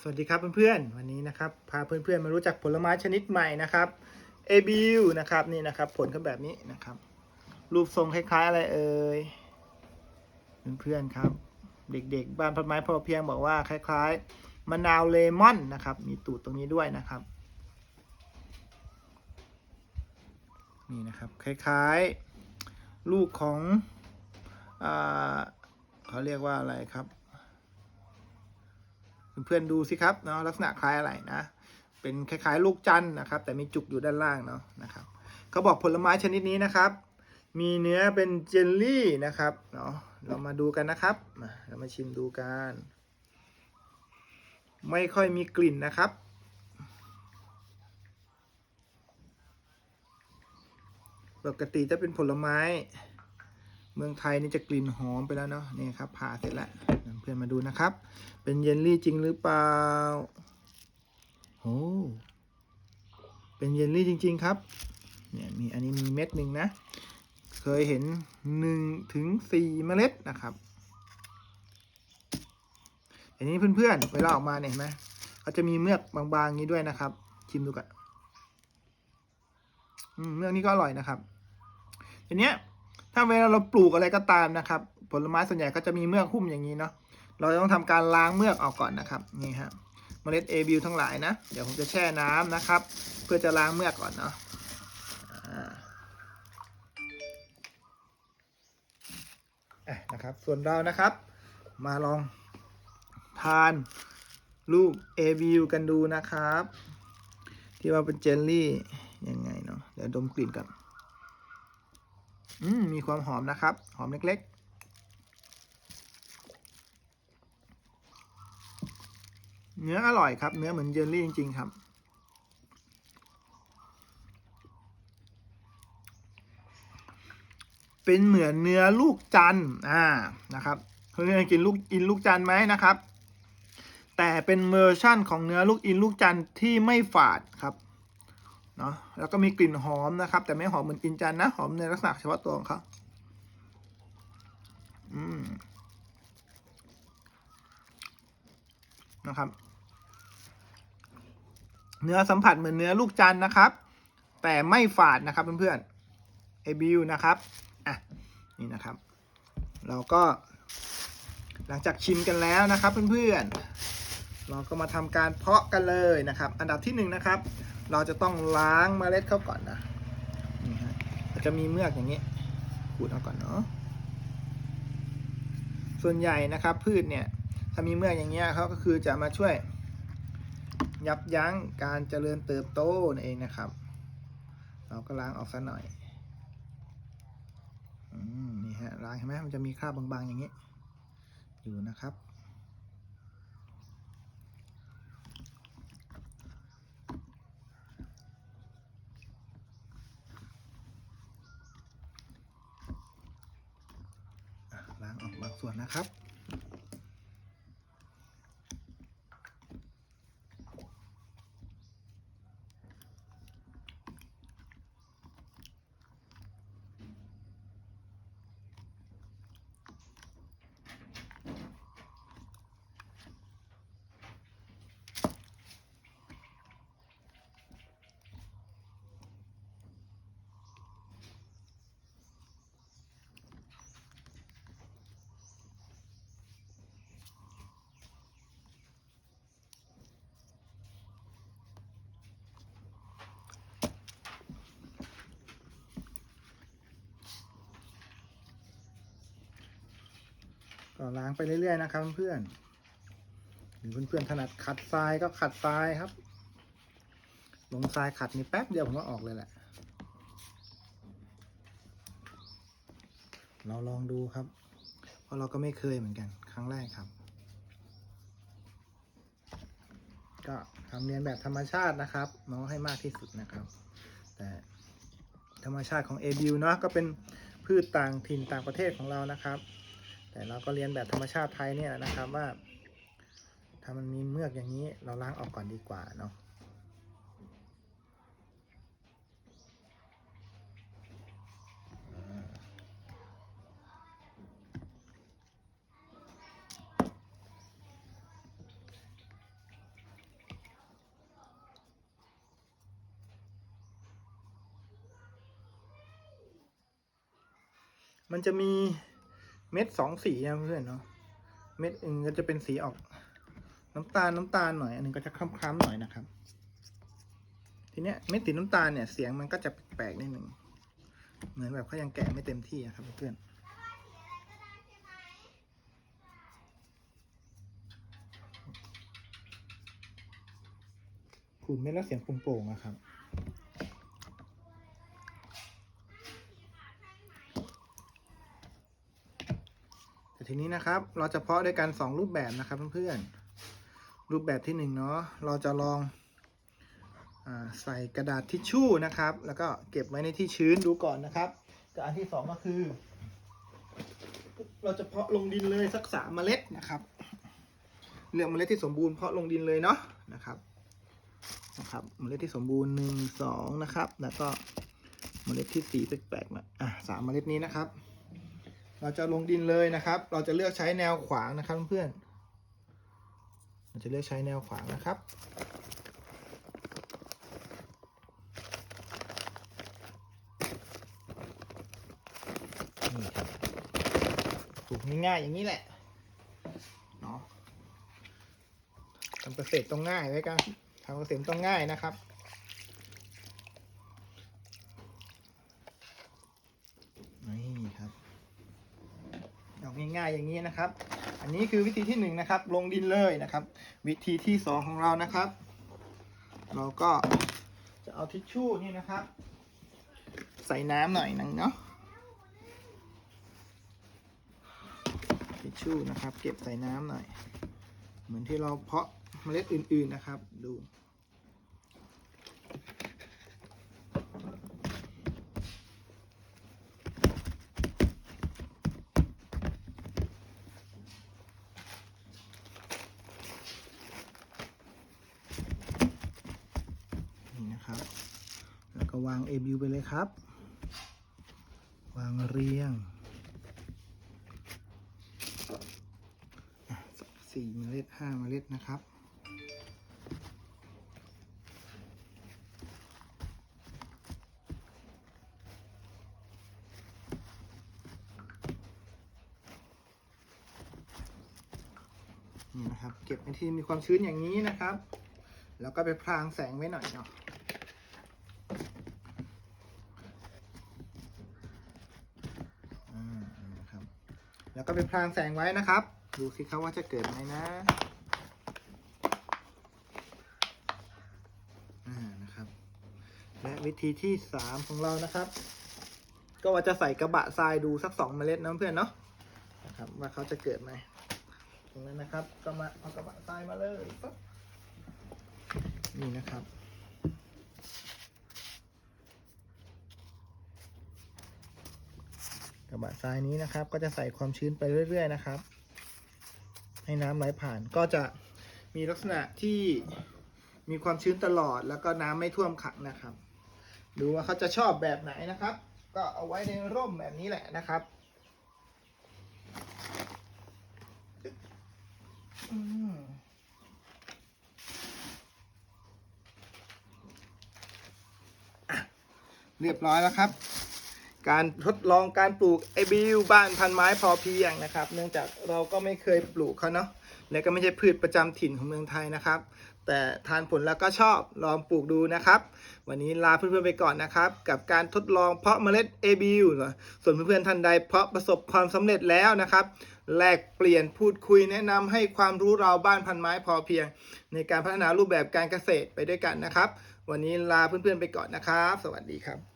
สวัสดีครับเพื่อนๆ วันนี้นะครับพาเพื่อนๆมารู้จักผลไม้ชนิดใหม่นะครับเอบิวนะครับนี่นะครับผลก็แบบนี้นะครับ รูปทรงคล้ายๆอะไรเอ่ยเพื่อนๆครับ เด็กๆ บ้านพันไม้พอเพียงบอกว่าคล้ายๆมะนาวเลมอนนะครับ มีตูดตรงนี้ด้วยนะครับนี่นะครับคล้ายๆ ลูกของอ่าเขาเรียกว่าอะไรครับ เพื่อนๆดูสิครับเนาะลักษณะคล้ายอะไรนะ เป็นคล้ายๆ ลูกจันนะครับ แต่มีจุกอยู่ด้านล่างเนาะนะครับเขาบอกผลไม้ชนิดนี้นะครับ มีเนื้อเป็นเจลลี่นะครับเนาะเรามาดูกันนะครับมาเรามาชิมดูกัน ไม่ค่อยมีกลิ่นนะครับปกติจะเป็นผลไม้ เมืองไทยนี่จะกลิ่นหอมไปแล้วเนาะนี่ครับผ่าเสร็จแล้วเพื่อนมาดูนะครับ เป็นเยลลี่จริงหรือเปล่าโอ้เป็นเยลลี่จริง ๆ ครับเนี่ยมีอันนี้มีเม็ดหนึ่งนะ เคยเห็นหนึ่งถึงสี่เมล็ดนะครับอันนี้เพื่อนๆเวลาออกมาเนี่ยเห็นไหมเขาจะมีเมือกบางๆอย่างนี้ด้วยนะครับ ชิมดูกันเมือกนี้ก็อร่อยนะครับทีเนี้ย ถ้าเวลาเราปลูกอะไรก็ตามนะครับ ผลไม้ส่วนใหญ่ก็จะมีเมือกหุ้มอย่างนี้เนาะเราต้องทำการล้างเมือกออกก่อนนะครับนี่ฮะเมล็ดเอบิวทั้งหลายนะเดี๋ยวผมจะแช่น้ำนะครับ เพื่อจะล้างเมือกก่อนเนาะนะครับส่วนเรานะครับ มาลองทานลูกเอบิวกันดูนะครับ ที่ว่าเป็นเจลลี่ยังไงเนาะเดี๋ยวดมกลิ่นก่อน อืมมีความหอมนะครับ หอมเล็กๆเนื้ออร่อยครับ เนื้อเหมือนเจลลี่จริง ๆ ครับ เป็นเหมือนเนื้อลูกจันทร์อ่า นะครับเพื่อนๆกินลูกอินลูกจันทร์ไหมนะครับ แต่เป็นเวอร์ชั่นของเนื้อลูกอินลูกจันทร์ที่ไม่ฝาดครับ เนาะแล้วก็มีกลิ่นหอมนะครับ แต่ไม่หอมเหมือนกินจันนะหอมในลักษณะเฉพาะตัวของเขาอืมนะครับ เนื้อสัมผัสเหมือนเนื้อลูกจันนะครับ แต่ไม่ฝาดนะครับเพื่อนๆเอบิวนะครับอะนี่นะครับ เราก็ หลังจากชิมกันแล้วนะครับเพื่อนๆเราก็มาทำการเพาะกันเลยนะครับ อันดับที่หนึ่งนะครับ เราจะต้องล้างเมล็ดเขาก่อนนะนี่ฮะจะมีเมือกอย่างนี้ขูดเอาก่อนเนาะส่วนใหญ่นะครับ พืชเนี่ยถ้ามีเมือกอย่างเงี้ยเขาก็คือจะมาช่วย ยับยั้งการเจริญเติบโตนั่นเองนะครับ เราก็ล้างออกซะหน่อยอืมนี่ฮะล้างเห็นไหมมันจะมีคราบบางๆอย่างนี้ อยู่นะครับ อะล้างออกบางส่ว นะครับ ก็ล้างไปเรื่อยๆนะครับเพื่อนๆหรือเพื่อนๆถนัดขัดทรายก็ขัดทรายครับ ลงทรายขัดนี่แป๊บเดียวผมก็ออกเลยแหละ เราลองดูครับ เพราะเราก็ไม่เคยเหมือนกัน ครั้งแรกครับ ก็ทำเรียนแบบธรรมชาตินะครับเนาให้มากที่สุดนะครับ แต่ธรรมชาติของเอบิวเนาะก็เป็นพืชต่างถิ่นต่างประเทศของเรานะครับ แต่เราก็เรียนแบบธรรมชาติไทยเนี่ยนะครับว่า ถ้ามันมีเมือกอย่างนี้เราล้างออกก่อนดีกว่าเนาะมันจะมี เม็ดสองสีนะเพื่อนเนาะเม็ดอื่นก็จะเป็นสีออก น้ำตาลน้ำตาลหน่อย อันนึงก็จะคล้ำๆหน่อยนะครับ ทีเนี้ยเม็ดสีน้ำตาลเนี่ยเสียงมันก็จะแปลกๆนิดหนึ่งเหมือนแบบเขายังแกะไม่เต็มที่อะครับเพื่อนขูดเม็ดแล้วเสียงโป่งๆอะครับ ทีนี้นะครับ เราจะเพาะด้วยกันสองรูปแบบนะครับเพื่อนๆ รูปแบบที่หนึ่งเนาะ เราจะลองอใส่กระดาษทิชชู่นะครับ แล้วก็เก็บไว้ในที่ชื้นดูก่อนนะครับกับอันที่สองก็คือ เราจะเพาะลงดินเลยสักสามเมล็ดนะครับ เลือกเมล็ดที่สมบูรณ์เพาะลงดินเลยเนาะนะครับนะครับเมล็ดที่สมบูรณ์หนึ่งสองนะครับ แล้วก็เมล็ดที่สีแปลกๆนะอะสามเมล็ดนี้นะครับ เราจะลงดินเลยนะครับ เราจะเลือกใช้แนวขวางนะครับเพื่อนเราจะเลือกใช้แนวขวางนะครับ นี่ครับปลูกง่ายๆอย่างนี้แหละ เนาะทำเกษตรต้องง่ายไว้กันทำเกษตรต้องง่ายนะครับ นี่ครับเอา ง่ายๆอย่างนี้นะครับ อันนี้คือวิธีที่หนึ่งนะครับ ลงดินเลยนะครับ วิธีที่สองของเรานะครับ เราก็จะเอาทิชชู่นี่นะครับ ใส่น้ำหน่อยหนึงเนาะทิชชู่นะครับ เก็บใส่น้ำหน่อย เหมือนที่เราเพาะเมล็ดอื่นๆนะครับ ดู นี่นะครับ แล้ว ก็วาง A บิวไปเลยครับ วางเรียงสองสี่เมล็ดห้าเมล็ดนะครับนี่นะครับ เก็บในที่มีความชื้นอย่างนี้นะครับ แล้วก็ไปพรางแสงไว้หน่อยเนาะ อ่านะครับ แล้วก็ไปพรางแสงไว้นะครับ ดูสิครับว่าจะเกิดไหมนะอ่านะครับ และวิธีที่สามของเรานะครับ ก็ว่าจะใส่กระบะทรายดูสักสองเมล็ดนะเพื่อนเนาะนะครับว่าเขาจะเกิดไหมตรงนั้นนะครับ ก็มาเอากระบะทรายมาเลยปั๊บนี่นะครับ ระบะทรายนี้นะครับ ก็จะใส่ความชื้นไปเรื่อย ๆ นะครับ ให้น้ำไหลผ่านก็จะมีลักษณะที่มีความชื้นตลอดแล้วก็น้ำไม่ท่วมขังนะครับ ดูว่าเขาจะชอบแบบไหนนะครับ ก็เอาไว้ในร่มแบบนี้แหละนะครับอืมเรียบร้อยแล้วครับ การทดลองการปลูกไอบิวบ้านพันไม้พอเพียงนะครับ เนื่องจากเราก็ไม่เคยปลูกเขาเนาะและก็ไม่ใช่พืชประจำถิ่นของเมืองไทยนะครับ แต่ทานผลแล้วก็ชอบลองปลูกดูนะครับ วันนี้ลาเพื่อนๆไปก่อนนะครับ กับการทดลองเพาะเมล็ด a b u ส่วนเพื่อนๆท่านใดเพาะประสบความสำเร็จแล้วนะครับแลกเปลี่ยนพูดคุยแนะนำให้ความรู้เราบ้านพันไม้พอเพียง ในการพัฒนารูปแบบการเกษตรไปด้วยกันนะครับ วันนี้ลาเพื่อนๆไปก่อนนะครับ สวัสดีครับ